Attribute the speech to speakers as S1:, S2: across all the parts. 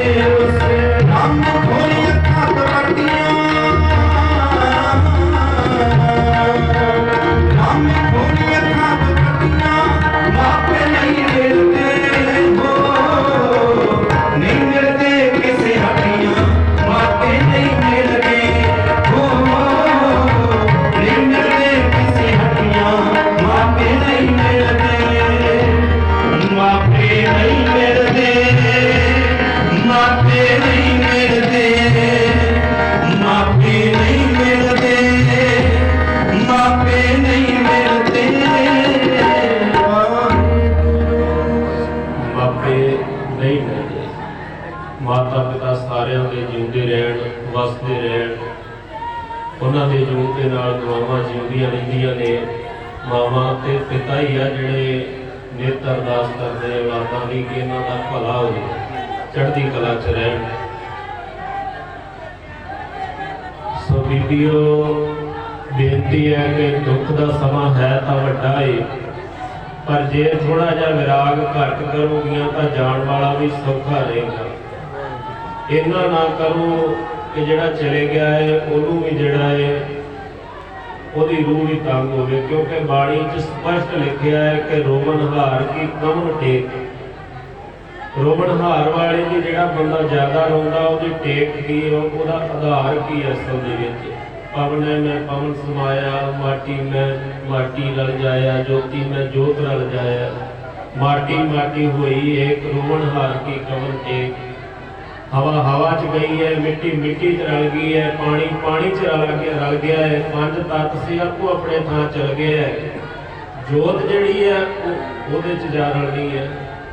S1: Yeah. Waheguru
S2: ਨਹੀਂ ਮਿਲਦੇ ਮਾਤਾ ਪਿਤਾ ਸਾਰਿਆਂ ਦੇ ਜਿਉਂਦੇ ਰਹਿਣ, ਵਸਦੇ ਰਹਿਣ। ਉਹਨਾਂ ਦੇ ਜੂਨ ਦੇ ਨਾਲ ਦੁਆਵਾਂ ਜਿਉਂਦੀਆਂ ਰਹਿੰਦੀਆਂ ਨੇ। ਮਾਵਾਂ ਤੇ ਪਿਤਾ ਹੀ ਆ ਜਿਹੜੇ ਨਿਤ ਅਰਦਾਸ ਕਰਦੇ ਆ ਮਾਤਾ ਕਿ ਇਹਨਾਂ ਦਾ ਭਲਾ ਹੋ ਚੜ੍ਹਦੀ ਕਲਾ ਚ ਰਹਿਣ। ਸੋ ਬੀਬੀਓ, ਬੇਨਤੀ ਹੈ ਕਿ ਦੁੱਖ ਦਾ ਸਮਾਂ ਹੈ ਤਾਂ ਵੱਡਾ ਏ। ਪਰ ਜੇ ਥੋੜਾ ਜਿਹਾ ਵਿਰਾਗ ਘੱਟ ਕਰੋਗੀਆਂ ਤਾਂ ਜਾਣ ਵਾਲਾ ਵੀ ਸੌਖਾ ਰਹੇਗਾ। ਇੰਨਾ ਨਾ ਕਰੋ ਕਿ ਜਿਹੜਾ ਚਲੇ ਗਿਆ ਹੈ ਉਹਨੂੰ ਵੀ ਜਿਹੜਾ ਹੈ ਉਹਦੀ ਰੂਹ ਵੀ ਤੰਗ ਹੋਵੇ, ਕਿਉਂਕਿ ਬਾਣੀ 'ਚ ਸਪਸ਼ਟ ਲਿਖਿਆ ਹੈ ਕਿ ਰੋਮਨ ਹਾਰ ਕੀ ਕਮਨ ਟੇਕ। ਰੋਮਨ ਹਾਰ ਵਾਲੇ ਦੀ ਜਿਹੜਾ ਬੰਦਾ ਜ਼ਿਆਦਾ ਰੋਂਦਾ, ਉਹਦੀ ਟੇਕ ਕੀ ਉਹਦਾ ਆਧਾਰ ਕੀ ਅਸਲ ਦੇ ਵਿੱਚ? ਪਵਨ ਹੈ ਮੈਂ ਪਵਨ ਸਮਾਇਆ ਮਾਟੀ ਮੈਂ ਮਾਟੀ ਰਲ ਜਾਇਆ ਜੋਤੀ ਮੈਂ ਜੋਤ ਰਲ ਜਾਇਆ ਮਾਟੀ ਮਾਟੀ ਹੋਈ ਏਕ ਰੋਮਨ ਹਾਰ ਕੀ ਕਮਨ ਟੇਕ ਹਵਾ ਹਵਾ ਚ ਗਈ ਹੈ ਮਿੱਟੀ ਮਿੱਟੀ ਚ ਰਲ ਗਈ ਹੈ ਪਾਣੀ ਪਾਣੀ ਚ ਰਲ ਗਿਆ ਰਲ ਗਿਆ ਹੈ ਪੰਜ ਤੱਤ ਸੀ ਆਪੋ ਆਪਣੇ ਥਾਂ ਚਲ ਗਏ ਹੈ ਜੋਤ ਜਿਹੜੀ ਹੈ ਉਹ ਉਹਦੇ ਚ ਜਾ ਰਲਣੀ ਹੈ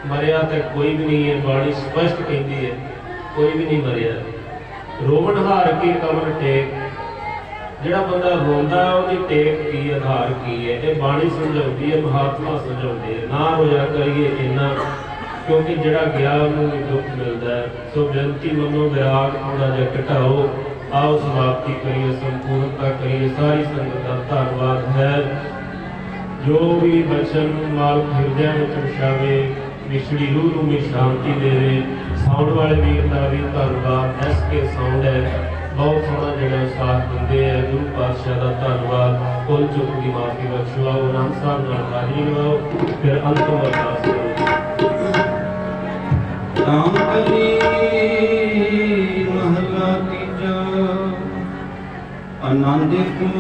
S2: ਮਰਿਆ ਤੇ ਕੋਈ ਵੀ ਨਹੀਂ ਹੈ ਬਾਣੀ ਸਪਸ਼ਟ ਕਹਿੰਦੀ ਹੈ ਕੋਈ ਵੀ ਨਹੀਂ ਮਰਿਆ ਰੋਵਣ ਹਾਰ ਕੀ ਕਮਰ ਟੇਕ ਜਿਹੜਾ ਬੰਦਾ ਰੋਂਦਾ ਉਹਦੀ ਟੇਕ ਕੀ, ਆਧਾਰ ਕੀ ਹੈ? ਇਹ ਬਾਣੀ ਸਮਝਾਉਂਦੀ ਹੈ, ਮਹਾਤਮਾ ਸਮਝਾਉਂਦੇ ਹੈ। ਨਾ ਹੋਇਆ ਕਰੀਏ ਇੰਨਾ, ਕਿਉਂਕਿ ਜਿਹੜਾ ਗਿਆ ਉਹਨੂੰ ਵੀ ਦੁੱਖ ਮਿਲਦਾ ਹੈ, ਸੋ ਬੇਨਤੀ ਮੰਨੋ, ਵਿਰਾਗ ਥੋੜਾ ਜਿਹਾ ਘਟਾਓ। ਆਓ, ਸਮਾਪਤੀ ਕਰੀਏ, ਸੰਪੂਰਨਤਾ ਕਰੀਏ। ਸਾਰੀ ਸੰਗਤ ਦਾ ਧੰਨਵਾਦ ਹੈ। ਜੋ ਵੀ ਬਚਨ ਮਾਲਕ ਹਿਰਦਿਆਂ ਵਿੱਚ ਵਸਾਵੇ ਵਿਛੜੀ ਰੂਹ ਨੂੰ ਵੀ ਸ਼ਾਂਤੀ ਦੇਵੇ। ਸਾਊਂਡ ਵਾਲੇ ਵੀਰ ਦਾ ਵੀ ਧੰਨਵਾਦ। ਐਸ ਕੇ ਬਹੁਤ ਸੋਹਣਾ ਜਿਹੜਾ ਸਾਥ ਦਿੰਦੇ ਆ, ਗੁਰੂ ਪਾਤਸ਼ਾਹ ਦਾ ਧੰਨਵਾਦ। ਕੁੱਲ ਚੁੱਕ ਦੀ ਮਾਫੀ ਬਖਸ਼ੋ, ਆਓ ਨਾਮ ਸਾਹਿਬ ਨਾਲ ਹਾਜ਼ਰੀ ਲਵਾਓ ਫਿਰ ਅੰਤਮ ਅਰਦਾਸ ਕਰੋ।
S1: ਰਾਮ ਕਲੀ ਮਹਲਾ ਤੀਜਾ, ਆਨੰਦ ਕੁਮਾਰ